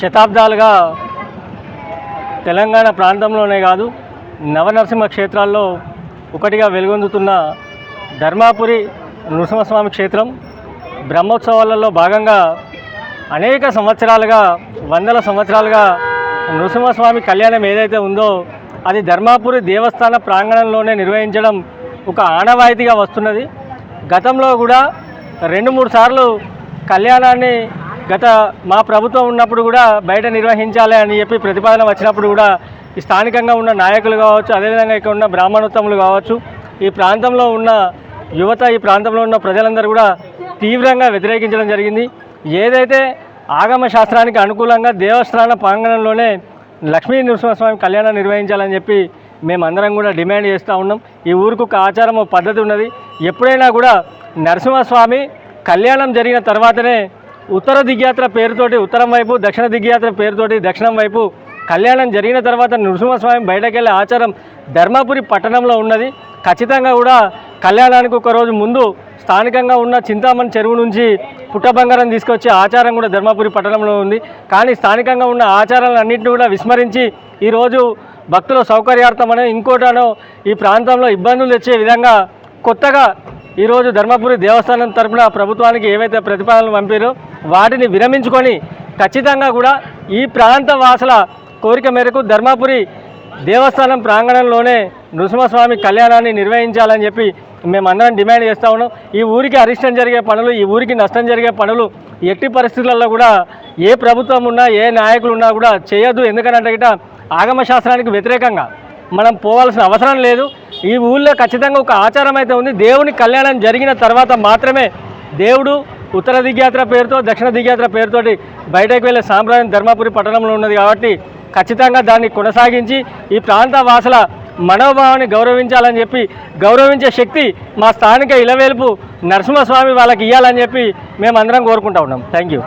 శతాబ్దాలుగా తెలంగాణ ప్రాంతంలోనే కాదు నవనరసింహ క్షేత్రాల్లో ఒకటిగా వెలుగొందుతున్న ధర్మాపురి నృసింహస్వామి క్షేత్రం బ్రహ్మోత్సవాలలో భాగంగా అనేక సంవత్సరాలుగా వందల సంవత్సరాలుగా నృసింహస్వామి కళ్యాణం ఏదైతే ఉందో అది ధర్మాపురి దేవస్థాన ప్రాంగణంలోనే నిర్వహించడం ఒక ఆనవాయితీగా వస్తున్నది. గతంలో కూడా రెండు మూడు సార్లు కళ్యాణాన్ని గత మా ప్రభుత్వం ఉన్నప్పుడు కూడా బయట నిర్వహించాలి అని చెప్పి ప్రతిపాదన వచ్చినప్పుడు కూడా ఈ స్థానికంగా ఉన్న నాయకులు కావచ్చు అదేవిధంగా ఇక్కడ ఉన్న బ్రాహ్మణోత్తములు కావచ్చు ఈ ప్రాంతంలో ఉన్న యువత ఈ ప్రాంతంలో ఉన్న ప్రజలందరూ కూడా తీవ్రంగా వ్యతిరేకించడం జరిగింది. ఏదైతే ఆగమ శాస్త్రానికి అనుకూలంగా దేవస్థాన ప్రాంగణంలోనే లక్ష్మీ నృసింహస్వామి కళ్యాణం నిర్వహించాలని చెప్పి మేమందరం కూడా డిమాండ్ చేస్తూ ఉన్నాం. ఈ ఊరికి ఒక ఆచారం పద్ధతి ఉన్నది. ఎప్పుడైనా కూడా నరసింహస్వామి కళ్యాణం జరిగిన తర్వాతనే ఉత్తర దిగ్యాత్ర పేరుతోటి ఉత్తరం వైపు దక్షిణ దిగ్యాత్ర పేరుతోటి దక్షిణం వైపు కళ్యాణం జరిగిన తర్వాత నృసింహస్వామి బయటకెళ్ళే ఆచారం ధర్మపురి పట్టణంలో ఉన్నది. ఖచ్చితంగా కూడా కళ్యాణానికి ఒక రోజు ముందు స్థానికంగా ఉన్న చింతామణి చెరువు నుంచి పుట్టబంగారం తీసుకొచ్చే ఆచారం కూడా ధర్మపురి పట్టణంలో ఉంది. కానీ స్థానికంగా ఉన్న ఆచారాలన్నింటినీ కూడా విస్మరించి ఈరోజు భక్తుల సౌకర్యార్థమనో ఇంకోటనో ఈ ప్రాంతంలో ఇబ్బందులు తెచ్చే విధంగా కొత్తగా ఈరోజు ధర్మపురి దేవస్థానం తరపున ప్రభుత్వానికి ఏవైతే ప్రతిపాదనలు పంపారో వాటిని విరమించుకొని ఖచ్చితంగా కూడా ఈ ప్రాంత వాసుల కోరిక మేరకు ధర్మపురి దేవస్థానం ప్రాంగణంలోనే నృసింహస్వామి కళ్యాణాన్ని నిర్వహించాలని చెప్పి మేమందరం డిమాండ్ చేస్తా ఉన్నాం. ఈ ఊరికి అరిష్టం జరిగే పనులు ఈ ఊరికి నష్టం జరిగే పనులు ఎట్టి పరిస్థితులలో కూడా ఏ ప్రభుత్వం ఉన్నా ఏ నాయకులు ఉన్నా కూడా చేయొద్దు. ఎందుకనంటే గిట్ట ఆగమ శాస్త్రానికి వ్యతిరేకంగా మనం పోవాల్సిన అవసరం లేదు. ఈ ఊళ్ళో ఖచ్చితంగా ఒక ఆచారం అయితే ఉంది. దేవుని కళ్యాణం జరిగిన తర్వాత మాత్రమే దేవుడు ఉత్తర దిగ్యాత్ర పేరుతో దక్షిణ దిగ్యాత్ర పేరుతోటి బయటకు వెళ్ళే సాంప్రదాయం ధర్మపురి పట్టణంలో ఉన్నది కాబట్టి ఖచ్చితంగా దాన్ని కొనసాగించి ఈ ప్రాంత వాసుల మనోభావాన్ని గౌరవించాలని చెప్పి గౌరవించే శక్తి మా స్థానిక ఇలవేల్పు నరసింహస్వామి వాళ్ళకి ఇవ్వాలని చెప్పి మేమందరం కోరుకుంటా ఉన్నాం. Thank you